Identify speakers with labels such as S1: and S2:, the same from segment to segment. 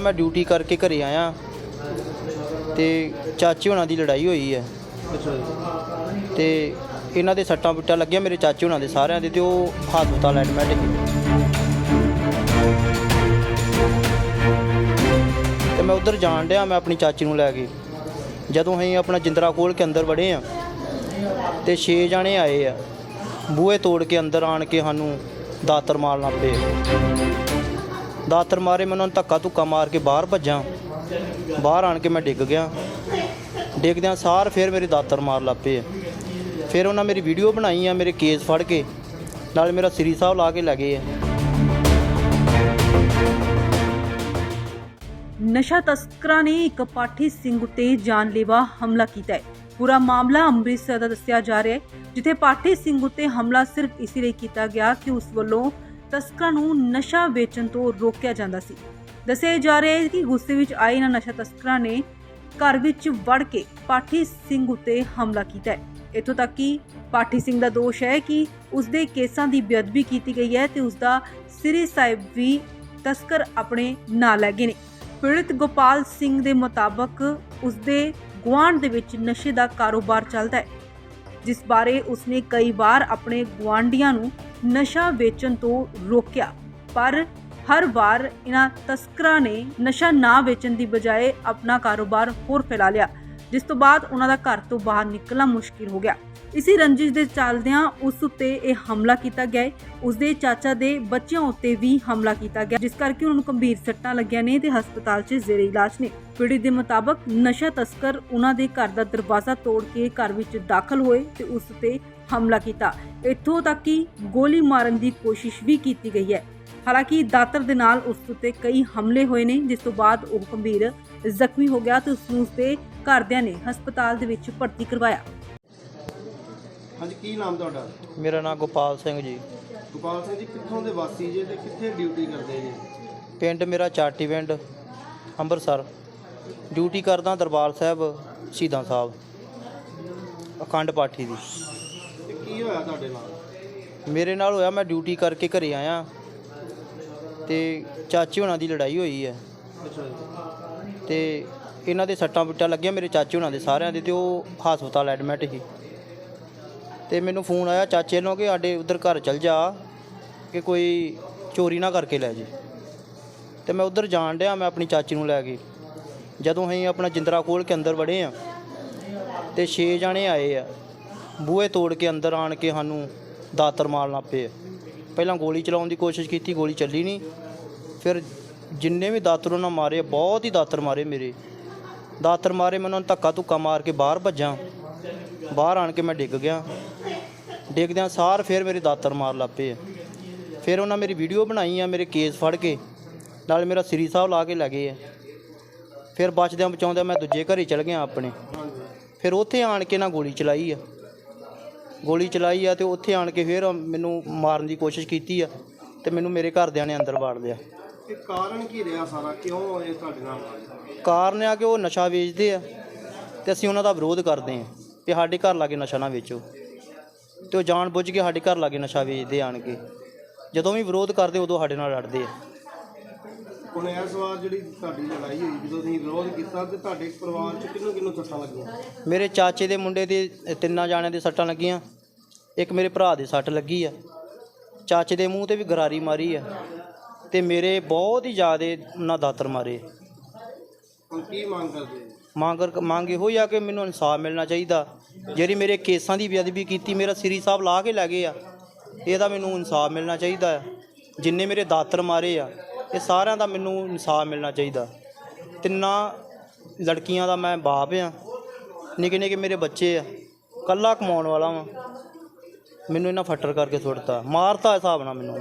S1: ਮੈਂ ਡਿਊਟੀ ਕਰਕੇ ਘਰੇ ਆਇਆ। ਤੇ ਚਾਚੇ ਹੋਣਾ ਦੀ ਲੜਾਈ ਹੋਈ ਹੈ। ਤੇ ਇਹਨਾਂ ਦੇ ਸੱਟਾਂ ਪਿੱਟਾਂ ਲੱਗੀਆਂ ਮੇਰੇ ਚਾਚੇ ਹੋਣਾ ਦੇ ਸਾਰਿਆਂ ਦੇ ਤੇ ਉਹ ਹਸਪਤਾਲ ਐਡਮਿਟ ਸੀ ਤੇ ਮੈਂ ਉਧਰ ਜਾਣ ਡਿਆ ਮੈਂ ਆਪਣੀ ਚਾਚੀ ਨੂੰ ਲੈ ਕੇ। ਜਦੋਂ ਅਸੀਂ ਆਪਣਾ ਜਿੰਦਰਾ ਖੋਲ ਕੇ ਅੰਦਰ ਵੜੇ ਆ ਤੇ 6 ਜਾਣੇ ਆਏ ਆ। ਬੂਹੇ ਤੋੜ ਕੇ ਅੰਦਰ ਆਣ ਕੇ ਸਾਨੂੰ ਦਾਤਰ ਮਾਰਨ ਲੱਗ ਪਏ। ਦਾਤਰ ਮਾਰੇ, ਮੈਂ ਉਹਨਾਂ ਨੂੰ ਧੱਕਾ ਧੁੱਕਾ ਮਾਰ ਕੇ ਬਾਹਰ ਭੱਜਾਂ। ਬਾਹਰ ਆਣ ਕੇ ਮੈਂ ਡਿੱਗ ਗਿਆ। ਡਿੱਗਦਿਆਂ ਸਾਰ ਫਿਰ ਮੇਰੇ ਦਾਤਰ ਮਾਰ ਲੱਗ ਫਿਰ ਉਹਨਾਂ ਮੇਰੀ ਵੀਡੀਓ ਬਣਾਈ ਆ, ਮੇਰੇ ਕੇਸ ਫੜ ਕੇ। ਨਾਲ ਮੇਰਾ ਸ੍ਰੀ ਸਾਹਿਬ ਲਾ ਕੇ ਲੈ ਆ।
S2: ਨਸ਼ਾ ਤਸਕਰਾਂ ਨੇ ਇੱਕ ਪਾਠੀ ਸਿੰਘ ਉਤੇ ਜਾਨਲੇਵਾ ਹਮਲਾ ਕੀਤਾ ਹੈ। ਪੂਰਾ ਮਾਮਲਾ ਅੰਮ੍ਰਿਤਸਰ ਦਾ ਦੱਸਿਆ ਜਾ ਰਿਹਾ ਹੈ, ਜਿੱਥੇ ਪਾਠੀ ਸਿੰਘ ਉਤੇ ਹਮਲਾ ਸਿਰਫ ਇਸ ਲਈ ਕੀਤਾ ਗਿਆ ਕਿ ਉਸ ਵੱਲੋਂ ਤਸਕਰਾਂ ਨੂੰ ਨਸ਼ਾ ਵੇਚਣ ਤੋਂ ਰੋਕਿਆ ਜਾਂਦਾ ਸੀ। ਦੱਸਿਆ ਜਾ ਰਿਹਾ ਹੈ ਕਿ ਗੁੱਸੇ ਵਿੱਚ ਆਏ ਇਹਨਾਂ ਨਸ਼ਾ ਤਸਕਰਾਂ ਨੇ ਘਰ ਵਿੱਚ ਵੜ ਕੇ ਪਾਠੀ ਸਿੰਘ ਉਤੇ ਹਮਲਾ ਕੀਤਾ ਹੈ। ਇੱਥੋਂ ਤੱਕ ਕਿ ਪਾਠੀ ਸਿੰਘ ਦਾ ਦੋਸ਼ ਹੈ ਕਿ ਉਸ ਦੇ ਕੇਸਾਂ ਦੀ ਬੇਅਦਬੀ ਕੀਤੀ ਗਈ ਹੈ ਤੇ ਉਸ ਦਾ ਸ੍ਰੀ ਸਾਹਿਬ ਵੀ ਤਸਕਰ ਆਪਣੇ ਨਾਲ ਲੈ ਗਏ ਨੇ। ਪੀੜਤ ਗੋਪਾਲ ਸਿੰਘ ਦੇ ਮੁਤਾਬਕ ਉਸ ਦੇ ਗੁਆਂਢ ਦੇ ਵਿੱਚ ਨਸ਼ੇ ਦਾ ਕਾਰੋਬਾਰ ਚੱਲਦਾ ਹੈ, ਜਿਸ ਬਾਰੇ ਉਸਨੇ ਕਈ ਵਾਰ ਆਪਣੇ ਗੁਆਂਢੀਆਂ ਨੂੰ ਨਸ਼ਾ ਵੇਚਣ ਤੋਂ ਰੋਕਿਆ। ਪਰ ਹਰ ਵਾਰ ਇਹਨਾਂ ਤਸਕਰਾਂ ਨੇ ਨਸ਼ਾ ਨਾ ਵੇਚਣ ਦੀ ਬਜਾਏ ਆਪਣਾ ਕਾਰੋਬਾਰ ਹੋਰ ਫੈਲਾ ਲਿਆ, ਜਿਸ ਤੋਂ ਬਾਅਦ ਉਹਨਾਂ ਦਾ ਘਰ ਤੋਂ ਬਾਹਰ ਨਿਕਲਣਾ ਮੁਸ਼ਕਿਲ ਹੋ ਗਿਆ। ਇਸੇ ਰੰਜਿਸ਼ ਦੇ ਚੱਲਦਿਆਂ ਉਸ ਉੱਤੇ ਇਹ ਹਮਲਾ ਕੀਤਾ ਗਿਆ ਹੈ ਉਸ ਦੇ ਚਾਚਾ ਦੇ ਬੱਚਿਆਂ ਉੱਤੇ ਵੀ ਹਮਲਾ ਕੀਤਾ ਗਿਆ, ਜਿਸ ਕਰਕੇ ਉਹਨਾਂ ਨੂੰ ਗੰਭੀਰ ਸੱਟਾਂ ਲੱਗੀਆਂ ਨੇ ਤੇ ਹਸਪਤਾਲ 'ਚ ਜ਼ੇਰੇ ਇਲਾਜ ਨੇ। ਪੀੜਿਤ ਦੇ ਮੁਤਾਬਕ ਨਸ਼ਾ ਤਸਕਰ ਉਹਨਾਂ ਦੇ ਘਰ ਦਾ ਦਰਵਾਜ਼ਾ ਤੋੜ ਕੇ ਘਰ ਵਿੱਚ ਦਾਖਲ ਹੋਏ ਤੇ ਉਸ ਉੱਤੇ ਹਮਲਾ ਕੀਤਾ। ਇੱਥੋਂ ਤੱਕ ਕਿ ਗੋਲੀ ਮਾਰਨ ਦੀ ਕੋਸ਼ਿਸ਼ ਵੀ ਕੀਤੀ ਗਈ ਹੈ। ਹਾਲਾਂਕਿ ਦਾਤਰ ਦੇ ਨਾਲ ਉਸ ਉੱਤੇ ਕਈ ਹਮਲੇ ਹੋਏ ਨੇ ਜਿਸ ਤੋਂ ਬਾਅਦ ਉਹ ਗੰਭੀਰ ਜ਼ਖਮੀ ਹੋ ਗਿਆ ਤੇ ਉਸ ਨੂੰ ਉਸਦੇ ਘਰਦਿਆਂ ਨੇ ਹਸਪਤਾਲ ਦੇ ਵਿੱਚ ਭਰਤੀ ਕਰਵਾਇਆ।
S3: ਹਾਂਜੀ ਕੀ ਨਾਮ ਤੁਹਾਡਾ?
S1: ਮੇਰਾ ਨਾਮ ਗੋਪਾਲ ਸਿੰਘ ਜੀ।
S3: ਗੋਪਾਲ ਸਿੰਘ ਜੀ ਕਿੱਥੋਂ ਦੇ ਵਾਸੀ ਜੇ ਤੇ ਕਿੱਥੇ ਡਿਊਟੀ ਕਰਦੇ ਜੀ?
S1: ਪਿੰਡ ਮੇਰਾ ਚਾਟੀ ਪਿੰਡ ਅੰਮ੍ਰਿਤਸਰ ਡਿਊਟੀ ਕਰਦਾ ਦਰਬਾਰ ਸਾਹਿਬ ਸ਼ਹੀਦਾਂ ਸਾਹਿਬ ਅਖੰਡ ਪਾਠੀ ਦੀ।
S3: ਤੇ ਕੀ ਹੋਇਆ ਤੁਹਾਡੇ ਨਾਲ?
S1: ਮੇਰੇ ਨਾਲ ਹੋਇਆ ਮੈਂ ਡਿਊਟੀ ਕਰਕੇ ਘਰੇ ਆਇਆ। ਤੇ ਚਾਚੇ ਹੋਣਾ ਦੀ ਲੜਾਈ ਹੋਈ ਹੈ।
S3: ਅੱਛਾ
S1: ਤੇ ਇਹਨਾਂ ਦੇ ਸੱਟਾਂ ਪਿੱਟਾਂ ਲੱਗੀਆਂ ਮੇਰੇ ਚਾਚੇ ਹੋਣਾ ਦੇ ਸਾਰਿਆਂ ਦੇ ਤੇ ਉਹ ਹਸਪਤਾਲ ਐਡਮਿਟ ਸੀ। ਤੇ ਮੈਨੂੰ ਫੋਨ ਆਇਆ ਚਾਚੇ ਨੂੰ ਕਿ ਸਾਡੇ ਉਧਰ ਘਰ ਚਲ ਜਾ ਕਿ ਕੋਈ ਚੋਰੀ ਨਾ ਕਰਕੇ ਲੈ ਜੇ। ਤੇ ਮੈਂ ਉਧਰ ਜਾਣ ਡਿਆ ਮੈਂ ਆਪਣੀ ਚਾਚੀ ਨੂੰ ਲੈ ਕੇ। ਜਦੋਂ ਅਸੀਂ ਆਪਣਾ ਜਿੰਦਰਾ ਖੋਲ ਕੇ ਅੰਦਰ ਵੜੇ ਆ ਤੇ 6 ਜਾਣੇ ਆਏ ਆ। ਬੂਹੇ ਤੋੜ ਕੇ ਅੰਦਰ ਆਣ ਕੇ ਸਾਨੂੰ ਦਾਤਰ ਮਾਰਨ ਲੱਗ ਪਏ। ਆ। ਪਹਿਲਾਂ ਗੋਲੀ ਚਲਾਉਣ ਦੀ ਕੋਸ਼ਿਸ਼ ਕੀਤੀ, ਗੋਲੀ ਚੱਲੀ ਨਹੀਂ। ਫਿਰ ਜਿੰਨੇ ਵੀ ਦਾਤਰ ਉਹਨਾਂ ਮਾਰੇ, ਬਹੁਤ ਹੀ ਦਾਤਰ ਮਾਰੇ ਮੇਰੇ। ਦਾਤਰ ਮਾਰੇ, ਮੈਂ ਉਹਨਾਂ ਨੂੰ ਧੱਕਾ ਧੁੱਕਾ ਮਾਰ ਕੇ ਬਾਹਰ ਭੱਜਾਂ। ਬਾਹਰ ਆਣ ਕੇ ਮੈਂ ਡਿੱਗ ਗਿਆ। ਡਿੱਗਦਿਆਂ ਸਾਰ ਫਿਰ ਮੇਰੇ ਦਾਤਰ ਮਾਰ ਲੱਗ ਪਏ। ਆ। ਫਿਰ ਉਹਨਾਂ ਮੇਰੀ ਵੀਡੀਓ ਬਣਾਈ ਆ, ਮੇਰੇ ਕੇਸ ਫੜ ਕੇ। ਨਾਲ ਮੇਰਾ ਸ੍ਰੀ ਸਾਹਿਬ ਲਾ ਕੇ ਲੈ ਗਏ ਆ। ਫਿਰ ਬਚਦਿਆਂ ਬਚਾਉਂਦਿਆਂ ਮੈਂ ਦੂਜੇ ਘਰੇ ਚਲ ਗਿਆ ਆਪਣੇ। ਫਿਰ ਉੱਥੇ ਆਣ ਕੇ ਨਾ ਗੋਲੀ ਚਲਾਈ ਆ। ਗੋਲੀ ਚਲਾਈ ਆ ਤੇ ਉੱਥੇ ਆਣ ਕੇ ਫਿਰ ਮੈਨੂੰ ਮਾਰਨ ਦੀ ਕੋਸ਼ਿਸ਼ ਕੀਤੀ ਆ ਤੇ ਮੈਨੂੰ ਮੇਰੇ ਘਰਦਿਆਂ ਨੇ ਅੰਦਰ ਵਾੜ ਲਿਆ।
S3: ਇਹ ਕਾਰਨ ਕੀ ਰਿਹਾ ਸਾਰਾ? ਕਿਉਂ ਇਹ ਤੁਹਾਡੇ ਨਾਲ
S1: ਕਾਰਨ ਆ ਕਿ ਉਹ ਨਸ਼ਾ ਵੇਚਦੇ ਆ ਤੇ ਅਸੀਂ ਉਹਨਾਂ ਦਾ ਵਿਰੋਧ ਕਰਦੇ ਆ ਕਿ ਸਾਡੇ ਘਰ ਲਾਗੇ ਨਸ਼ਾ ਨਾ ਵੇਚੋ। ਤੇ ਉਹ ਜਾਣ ਬੁੱਝ ਕੇ ਸਾਡੇ ਘਰ ਲਾਗੇ ਨਸ਼ਾ ਵੇਚਦੇ ਆਣ ਕੇ। ਜਦੋਂ ਵੀ ਵਿਰੋਧ ਕਰਦੇ ਉਦੋਂ ਸਾਡੇ ਨਾਲ ਲੜਦੇ ਆ।
S3: ਹੁਣ ਇਸ ਵਾਰ ਜਿਹੜੀ ਤੁਹਾਡੀ ਲੜਾਈ ਹੋਈ ਜਦੋਂ ਤੁਸੀਂ ਵਿਰੋਧ ਕੀਤਾ ਤੇ ਤੁਹਾਡੇ ਪਰਿਵਾਰ ਚ ਕਿੰਨੂੰ ਕਿੰਨੂੰ ਸੱਟਾਂ ਲੱਗੀਆਂ?
S1: ਮੇਰੇ ਚਾਚੇ ਦੇ ਮੁੰਡੇ ਦੇ ਤਿੰਨਾਂ ਜਾਣਿਆਂ ਦੇ ਸੱਟਾਂ ਲੱਗੀਆਂ। ਇੱਕ ਮੇਰੇ ਭਰਾ ਦੇ ਸੱਟ ਲੱਗੀ ਆ। ਚਾਚੇ ਦੇ ਮੂੰਹ ਤੇ ਵੀ ਗਰਾਰੀ ਮਾਰੀ ਆ। ਤੇ ਮੇਰੇ ਬਹੁਤ ਹੀ ਜ਼ਿਆਦੇ ਉਹਨਾਂ ਦਾਤਰ ਮਾਰੇ।
S3: ਹੁਣ ਕੀ ਮੰਗ ਕਰਦੇ?
S1: ਮੰਗ ਮੰਗ ਇਹੋ ਹੀ ਆ ਕਿ ਮੈਨੂੰ ਇਨਸਾਫ ਮਿਲਣਾ ਚਾਹੀਦਾ। ਜਿਹੜੀ ਮੇਰੇ ਕੇਸਾਂ ਦੀ ਬੇਅਦਬੀ ਕੀਤੀ ਮੇਰਾ ਸ੍ਰੀ ਸਾਹਿਬ ਲਾ ਕੇ ਲੈ ਗਏ ਆ। ਇਹਦਾ ਮੈਨੂੰ ਇਨਸਾਫ ਮਿਲਣਾ ਚਾਹੀਦਾ ਆ। ਜਿੰਨੇ ਮੇਰੇ ਦਾਤਰ ਮਾਰੇ ਆ ਇਹ ਸਾਰਿਆਂ ਦਾ ਮੈਨੂੰ ਇਨਸਾਫ ਮਿਲਣਾ ਚਾਹੀਦਾ। ਤਿੰਨਾਂ ਲੜਕੀਆਂ ਦਾ ਮੈਂ ਬਾਪ ਆ ਨਿੱਕੇ ਨਿੱਕੇ ਮੇਰੇ ਬੱਚੇ ਆ। ਕੱਲਾ ਕਮਾਉਣ ਵਾਲਾ ਵਾਂ। ਮੈਨੂੰ ਇਹਨਾਂ ਫੱਟਰ ਕਰਕੇ ਸੁੱਟਤਾ। ਮਾਰਤਾ ਹਿਸਾਬ ਨਾਲ ਮੈਨੂੰ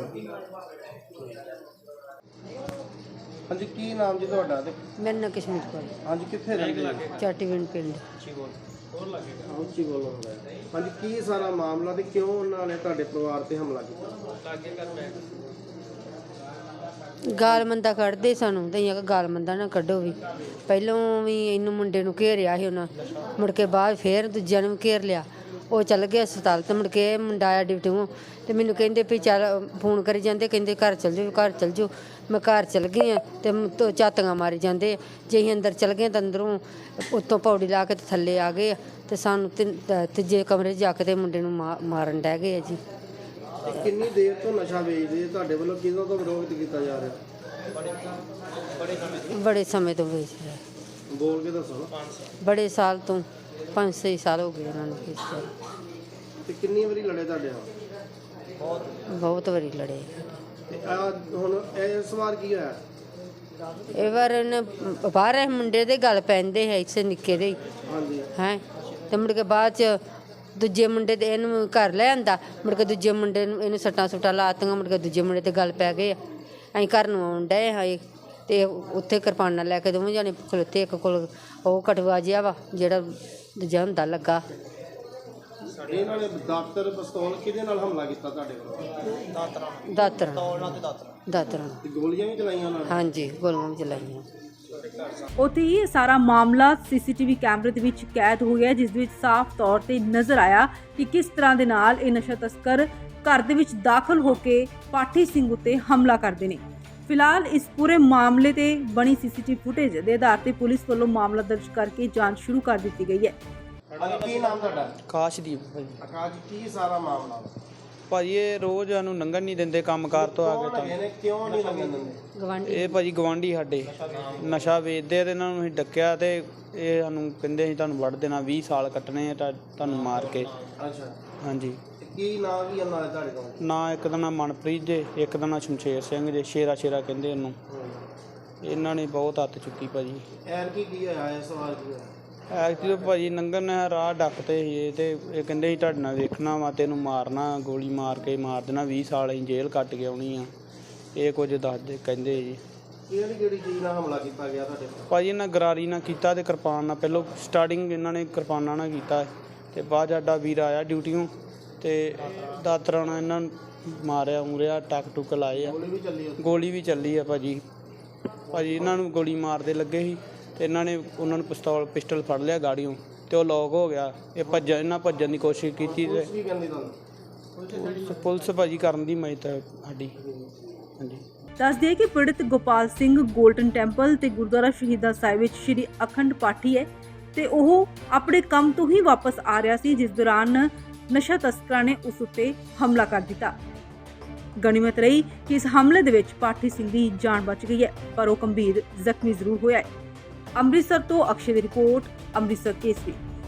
S3: ਹਾਂਜੀ ਕੀ ਨਾਮ ਜੀ ਤੁਹਾਡਾ ਤੇ?
S4: ਮੇਰਾ ਨਾਂ ਕਸ਼ਮੀਰ ਕੌਰ
S3: ਹਾਂਜੀ ਕਿੱਥੇ ਰਹਿੰਦੇ ਜੀ
S4: ਚਾਟੀਵਿੰਡ ਪਿੰਡ।
S3: ਉੱਚੀ ਬੋਲੋ ਹਾਂਜੀ ਕੀ ਸਾਰਾ ਮਾਮਲਾ ਤੇ ਕਿਉਂ ਉਹਨਾਂ ਨੇ ਤੁਹਾਡੇ ਪਰਿਵਾਰ ਤੇ ਹਮਲਾ ਕੀਤਾ?
S4: ਗਾਲ ਮੰਦਾ ਕੱਢਦੇ ਸਾਨੂੰ ਤੇ ਕਿ ਗਾਲ ਮੰਦਾ ਨਾ ਕੱਢੋ ਵੀ। ਪਹਿਲੋਂ ਵੀ ਇਹਨੂੰ ਮੁੰਡੇ ਨੂੰ ਘੇਰਿਆ ਸੀ ਉਹਨਾਂ, ਮੁੜ ਕੇ ਬਾਅਦ ਫੇਰ ਦੂਜਿਆਂ ਨੂੰ ਵੀ ਘੇਰ ਲਿਆ। ਉਹ ਚੱਲ ਗਿਆ ਹਸਪਤਾਲ ਤੇ ਮੁੜ ਕੇ ਇਹ ਮੁੰਡਾ ਆਇਆ ਡਿਊਟੀੋਂ ਤੇ। ਮੈਨੂੰ ਕਹਿੰਦੇ ਵੀ ਚੱਲ, ਫੋਨ ਕਰੀ ਜਾਂਦੇ, ਕਹਿੰਦੇ ਘਰ ਚੱਲ ਜਾਓ, ਘਰ ਚੱਲ ਜਾਓ। ਮੈਂ ਘਰ ਚੱਲ ਗਈ ਆ ਤੇ ਮ- ਤੋਂ ਝਾਤੀਆਂ ਮਾਰੀ ਜਾਂਦੇ। ਆ। ਜੇ ਅਸੀਂ ਅੰਦਰ ਚੱਲ ਗਏ ਤਾਂ ਅੰਦਰੋਂ ਉੱਤੋਂ ਪੌੜੀ ਲਾ ਕੇ ਤੇ ਥੱਲੇ ਆ ਗਏ। ਆ ਤੇ ਸਾਨੂੰ ਤਿੰਨ- ਤ- ਤੀਜੇ ਕਮਰੇ 'ਚ ਜਾ ਕੇ ਤੇ ਮੁੰਡੇ ਨੂੰ ਮਾ- ਮਾਰਨ ਡਹਿ ਗਏ ਆ ਜੀ।
S3: ਕਿੰਨੀ ਦੇਰ ਤੋਂ ਨਸ਼ਾ ਵੇਚਦੇ ਆ? ਤੁਹਾਡੇ ਵੱਲੋਂ ਕਿਹਨਾਂ ਤੋਂ ਵਿਰੋਧ ਕੀਤਾ ਜਾ ਰਿਹਾ?
S4: ਬੜੇ ਸਮੇਂ ਤੋਂ ਵੇਚ ਰਿਹਾ।
S3: ਬੋਲ ਕੇ ਦੱਸੋ। ਨਾ
S4: ਬੜੇ ਸਾਲ ਤੋਂ 5-6 ਸਾਲ ਹੋ ਗਏ ਉਹਨਾਂ ਨੂੰ ਵੇਚਦੇ ਨੂੰ।
S3: ਤੇ ਕਿੰਨੀ ਵਾਰੀ ਲੜੇ ਤੁਹਾਡੇ ਨਾਲ?
S4: ਬਹੁਤ ਵਾਰੀ ਲੜੇ।
S3: ਤੇ ਆ ਹੁਣ ਇਸ ਵਾਰ ਕੀ ਹੋਇਆ?
S4: ਇਹ ਵਾਰ ਇਹਨੇ ਬਾਹਰ ਇਹ ਮੁੰਡੇ ਦੇ ਗੱਲ ਪੈਂਦੇ ਹੈ ਇਸੇ ਨਿੱਕੇ ਦੇ।
S3: ਹਾਂਜੀ।
S4: ਹੈ? ਤੇ ਮੁੜ ਕੇ ਬਾਅਦ ਚ ਦੂਜੇ ਮੁੰਡੇ ਦੇ ਇਹਨੂੰ ਘਰ ਲੈ ਆਂਦਾ ਮੁੜ ਕੇ ਦੂਜੇ ਮੁੰਡੇ ਨੂੰ ਇਹਨੂੰ ਸੱਟਾਂ ਸੁੱਟਾਂ ਲਾਤੀਆਂ ਮੁੜ ਕੇ ਦੂਜੇ ਮੁੰਡੇ ਤੇ ਗੱਲ ਪੈ ਗਏ ਅਸੀਂ ਘਰ ਨੂੰ ਆਉਣ ਡਏ ਹਾਂ ਇਹ ਤੇ ਉੱਥੇ ਕਿਰਪਾਨਾਂ ਲੈ ਕੇ ਦੋਵੇਂ ਜਾਣੇ ਖਲੋਤੇ ਇੱਕ ਕੋਲ ਉਹ ਕਟਵਾ ਜਿਹਾ ਵਾ ਜਿਹੜਾ ਦੂਜਾ ਹੁੰਦਾ ਲੱਗਾ।
S3: ਇਹਨਾਂ ਨੇ ਦਾਤਰ ਪਿਸਤੌਲ ਕਿਹਦੇ ਨਾਲ ਹਮਲਾ ਕੀਤਾ ਤੁਹਾਡੇ ਕੋਲ?
S4: ਦਾਤਰਾਂ
S5: ਦਾਤਰਾ
S4: ਦਾਤਰਾਂ
S3: ਤੇ ਗੋਲੀਆਂ ਵੀ ਚਲਾਈਆਂ ਉਹਨਾਂ ਨੇ?
S4: ਹਾਂਜੀ ਗੋਲੀਆਂ ਵੀ ਚਲਾਈਆਂ।
S2: ਉੱਥੇ ਹੀ ਇਹ ਸਾਰਾ ਮਾਮਲਾ ਸੀਸੀਟੀਵੀ ਕੈਮਰੇ ਦੇ ਵਿੱਚ ਕੈਦ ਹੋ ਗਿਆ ਜਿਸ ਦੇ ਵਿੱਚ ਸਾਫ਼ ਤੌਰ ਤੇ ਨਜ਼ਰ ਆਇਆ ਕਿ ਕਿਸ ਤਰ੍ਹਾਂ ਦੇ ਨਾਲ ਇਹ ਨਸ਼ਾ ਤਸਕਰ ਘਰ ਦੇ ਵਿੱਚ ਦਾਖਲ ਹੋ ਕੇ ਪਾਠੀ ਸਿੰਘ ਉੱਤੇ ਹਮਲਾ ਕਰਦੇ ਨੇ। ਫਿਲਹਾਲ ਇਸ ਪੂਰੇ ਮਾਮਲੇ ਤੇ ਬਣੀ ਸੀਸੀਟੀਵੀ ਫੁਟੇਜ ਦੇ ਆਧਾਰ ਤੇ ਪੁਲਿਸ ਵੱਲੋਂ ਮਾਮਲਾ ਦਰਜ ਕਰਕੇ ਜਾਂਚ ਸ਼ੁਰੂ ਕਰ ਦਿੱਤੀ ਗਈ ਹੈ।
S3: ਹਾਂਜੀ ਕੀ ਨਾਮ ਤੁਹਾਡਾ?
S5: ਕਾਸ਼ਦੀਪ ਭਾਜੀ
S3: ਆਕਾਸ਼ ਕੀ ਸਾਰਾ ਮਾਮਲਾ?
S5: ਭਾਜੀ ਇਹ ਰੋਜ਼ ਸਾਨੂੰ ਲੰਘਣ ਨਹੀਂ ਦਿੰਦੇ ਕੰਮਕਾਰ ਤੋਂ ਆ ਕੇ ਤਾਂ।
S3: ਹੈਗੇ ਨੇ ਕਿਉਂ ਨਹੀਂ ਲੰਘਣ ਦਿੰਦੇ?
S4: ਗਵਾਂਢੀ
S5: ਇਹ ਭਾਜੀ ਗਵਾਂਢੀ ਸਾਡੇ। ਨਸ਼ਾ ਵੇਚਦੇ ਆ ਤੇ ਇਹਨਾਂ ਨੂੰ ਅਸੀਂ ਡੱਕਿਆ ਤੇ ਇਹ ਸਾਨੂੰ ਕਹਿੰਦੇ ਅਸੀਂ ਤੁਹਾਨੂੰ ਵੱਢ ਦੇਣਾ 20 ਸਾਲ ਕੱਟਣੇ ਆ ਤਾਂ ਤੁਹਾਨੂੰ ਮਾਰ ਕੇ।
S3: ਅੱਛਾ।
S5: ਹਾਂਜੀ।
S3: ਤੇ ਕੀ ਨਾਮ ਕੀ ਉਹਨਾਂ ਦੇ ਤੁਹਾਡੇ ਕੋਲ?
S5: ਨਾ ਇੱਕ ਦਾ ਨਾਂ ਮਨਪ੍ਰੀਤ ਜੇ ਇੱਕ ਦਾ ਨਾਂ ਸ਼ਮਸ਼ੇਰ ਸਿੰਘ ਜੇ ਸ਼ੇਰਾ ਸ਼ੇਰਾ ਕਹਿੰਦੇ ਇਹਨੂੰ। ਇਹਨਾਂ ਨੇ ਬਹੁਤ ਹੱਥ ਚੁੱਕੀ ਭਾਜੀ।
S3: ਐਰ ਕੀ ਕੀ ਹੋਇਆ ਇਸ ਵਾਰ ਕੀ ਹੋਇਆ?
S5: ਐਕਚੁਅਲੀ ਭਾਜੀ ਨੰਗਨ ਨੇ ਰਾਹ ਡੱਕਤੇ ਸੀ ਇਹ ਤੇ ਇਹ ਕਹਿੰਦੇ ਸੀ ਤੁਹਾਡੇ ਨਾਲ ਵੇਖਣਾ ਵਾ ਤੈਨੂੰ ਮਾਰਨਾ ਗੋਲੀ ਮਾਰ ਕੇ ਮਾਰ ਦੇਣਾ 20 ਸਾਲ ਅਸੀਂ ਜੇਲ੍ਹ ਕੱਟ ਕੇ ਆਉਣੀ ਆ। ਇਹ ਕੁਝ ਦੱਸਦੇ ਕਹਿੰਦੇ ਜੀ
S3: ਕਿਹੜੀ ਕਿਹੜੀ ਚੀਜ਼ ਨਾਲ ਹਮਲਾ ਕੀਤਾ ਗਿਆ ਤੁਹਾਡੇ ਕੋਲ
S5: ਭਾਜੀ ਇਹਨਾਂ ਗਰਾਰੀ ਨਾਲ ਕੀਤਾ ਤੇ ਕਿਰਪਾਨ ਨਾਲ ਪਹਿਲਾਂ ਸਟਾਰਟਿੰਗ ਇਹਨਾਂ ਨੇ ਕਿਰਪਾਨਾਂ ਨਾਲ ਕੀਤਾ ਤੇ ਬਾਅਦ 'ਚ ਸਾਡਾ ਵੀਰ ਆਇਆ ਡਿਊਟੀਓਂ ਤੇ ਦਾਤਰਾਂ ਨਾਲ ਇਹਨਾਂ ਨੂੰ ਮਾਰਿਆ ਉਰਿਆ ਟੱਕ ਟੁੱਕ ਲਾਏ ਆ।
S3: ਗੋਲੀ ਵੀ ਚੱਲੀ।
S5: ਗੋਲੀ ਵੀ ਚੱਲੀ ਆ ਭਾਜੀ। ਭਾਜੀ ਇਹਨਾਂ ਨੂੰ ਗੋਲੀ ਮਾਰਦੇ ਲੱਗੇ ਸੀ। ਤੇ ਇਹਨਾਂ ਨੇ ਉਹਨਾਂ ਨੂੰ ਪਿਸਤੌਲ ਪਿਸਟਲ ਫੜ ਲਿਆ ਗਾੜੀਆਂ ਤੇ ਉਹ ਲੌਕ ਹੋ ਗਿਆ। ਇਹ ਭੱਜ ਇਹਨਾਂ ਭੱਜਣ ਦੀ ਕੋਸ਼ਿਸ਼ ਕੀਤੀ ਤੇ
S3: ਪੁਲਿਸ ਵੀ ਕਹਿੰਦੀ ਤੁਹਾਨੂੰ?
S5: ਪੁਲਿਸ- ਪੁਲਿਸ ਭਾਜੀ ਕਰਨ ਦੀ ਮਦਦ ਸਾਡੀ। ਹਾਂਜੀ।
S2: ਦੱਸ ਦਈਏ ਕਿ ਪੀੜਤ ਗੋਪਾਲ ਸਿੰਘ ਗੋਲਡਨ ਟੈਂਪਲ ਤੇ ਗੁਰਦੁਆਰਾ ਸ਼ਹੀਦਾਂ ਸਾਹਿਬ ਵਿੱਚ ਸ੍ਰੀ ਅਖੰਡ ਪਾਠੀ ਹੈ ਤੇ ਉਹ ਆਪਣੇ ਕੰਮ ਤੋਂ ਹੀ ਵਾਪਸ ਆ ਰਿਹਾ ਸੀ ਜਿਸ ਦੌਰਾਨ ਨਸ਼ਾ ਤਸਕਰਾਂ ਨੇ ਉਸ ਉੱਤੇ ਹਮਲਾ ਕਰ ਦਿੱਤਾ। ਗਣਿਮਤ ਰਹੀ ਕਿ ਇਸ ਹਮਲੇ ਦੇ ਵਿੱਚ ਪਾਠੀ ਸਿੰਘ ਦੀ ਜਾਨ ਬਚ ਗਈ ਹੈ ਪਰ ਉਹ ਗੰਭੀਰ ਜ਼ਖਮੀ ਜ਼ਰੂਰ ਹੋਇਆ ਹੈ। ਅੰਮ੍ਰਿਤਸਰ ਤੋਂ ਅਕਸ਼ੇ ਦੀ ਰਿਪੋਰਟ ਅੰਮ੍ਰਿਤਸਰ ਕੇਸਰੀ।